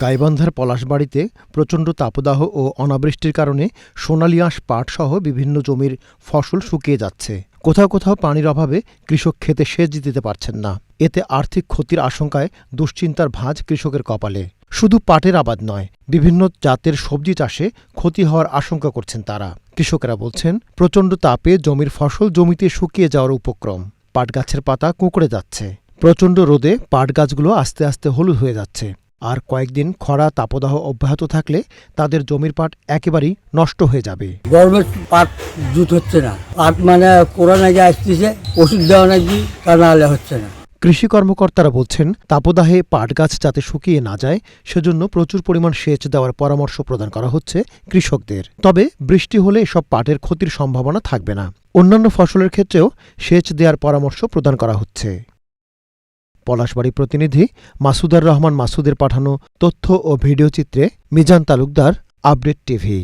গাইবান্ধার পলাশবাড়িতে প্রচণ্ড তাপদাহ ও অনাবৃষ্টির কারণে সোনালী আঁশ পাটসহ বিভিন্ন জমির ফসল শুকিয়ে যাচ্ছে। কোথাও কোথাও পানির অভাবে কৃষক খেতে সেচ দিতে পারছেন না। এতে আর্থিক ক্ষতির আশঙ্কায় দুশ্চিন্তার ভাঁজ কৃষকের কপালে। শুধু পাটের আবাদ নয়, বিভিন্ন জাতের সবজি চাষে ক্ষতি হওয়ার আশঙ্কা করছেন তারা। কৃষকেরা বলছেন, প্রচণ্ড তাপে জমির ফসল জমিতে শুকিয়ে যাওয়ার উপক্রম। পাট গাছের পাতা কুঁকড়ে যাচ্ছে। প্রচণ্ড রোদে পাট গাছগুলো আস্তে আস্তে হলুদ হয়ে যাচ্ছে। আর কয়েকদিন খরা তাপদাহ অব্যাহত থাকলে তাদের জমির পাট একেবারেই নষ্ট হয়ে যাবে। গরমে পাট জুত হচ্ছে না। পাট মানে কোরআন আগে আসতেছে ওষুধ দেওয়া নাকি তা নাহলে হচ্ছে না। কৃষি কর্মকর্তারা বলছেন তাপদাহে পাট গাছ যাতে শুকিয়ে না যায় সেজন্য প্রচুর পরিমাণ সেচ দেওয়ার পরামর্শ প্রদান করা হচ্ছে কৃষকদের। তবে বৃষ্টি হলে এসব পাটের ক্ষতির সম্ভাবনা থাকবে না। অন্যান্য ফসলের ক্ষেত্রেও সেচ দেওয়ার পরামর্শ প্রদান করা হচ্ছে। পলাশবাড়ি প্রতিনিধি মাসুদার রহমান মাসুদের পাঠানো তথ্য ও ভিডিও চিত্রে মিজান তালুকদার আপডেট টিভি।